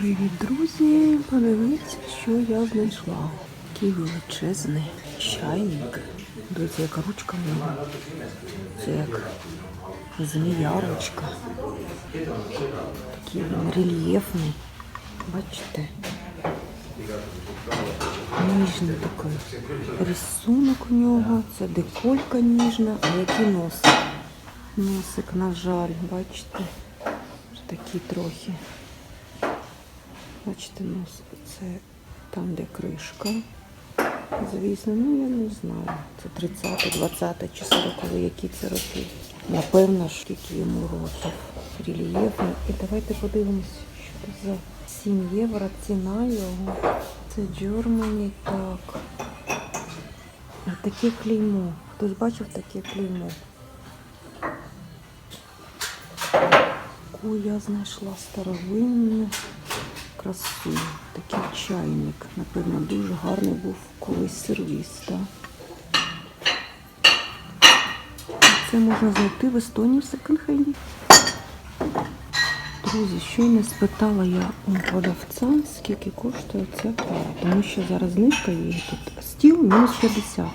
Привіт, друзі! Подивіться, що я знайшла. Такий величезний чайник. Дивіться, яка ручка в нього. Це як змія. Такий він рельєфний. Бачите? Ніжний такий рисунок у нього. Це деколька ніжна, а який носик. Носик, на жаль, бачите? Такий трохи. Бачите, нос це там, де кришка. Звісно, ну я не знаю. Це 30, 20 чи 40, які це роки. Напевно, ж, скільки йому років. Рельєфний. І давайте подивимося, що це за 7 євро ціна його. Це Germany, так. Таке клеймо. Хтось бачив таке клеймо? Таку я знайшла старовинну красу. Такий чайник. Напевно, дуже гарний був колись сервіс. Так? Це можна знайти в Естонії в секонд-хенді. Друзі, щойно спитала я у продавця, скільки коштує ця пара. Тому що зараз знижка є тут стіл мінус 50.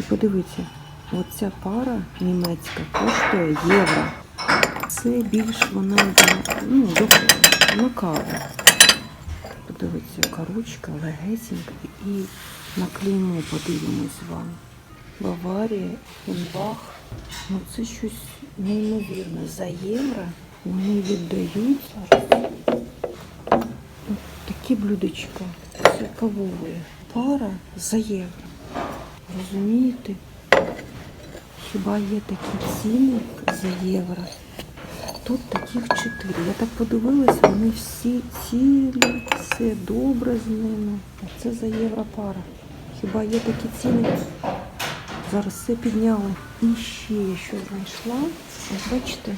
І подивіться, оця пара німецька коштує євро. Це більш вона ну, на каву. Подивіться, яка ручка, легесенька. І на клеймо подивимось вам. Баварія, Інбах. Ну це щось неймовірне. За євро вони віддають. Такі блюдечка. Це кавові. Пара за євро. Розумієте? Хіба є такі ціни за євро? Тут таких чотири. Я так подивилась, вони всі цілі, все добре з ними. А це за європара. Хіба є такі ціни? Зараз все підняли. І ще я що знайшла. Ось бачите,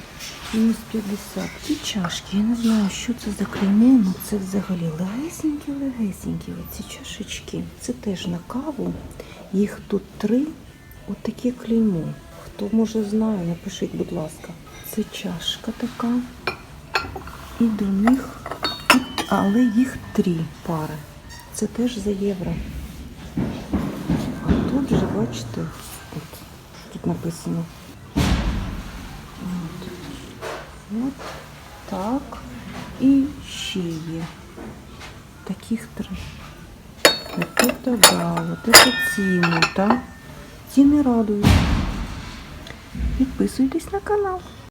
мінус 50. Ці чашки. Я не знаю, що це за клеймо, але це взагалі легесенькі-легесенькі. Оці чашечки. Це теж на каву. Їх тут три. От таке клеймо. Хто може знає, напишіть, будь ласка. Це чашка така. І до них, але їх три пари. Це теж за євро. А тут же, бачите, от, тут написано. От. От так. І ще є. Таких три. От это да, от это ціни, так? Ціни радують. Підписуйтесь на канал.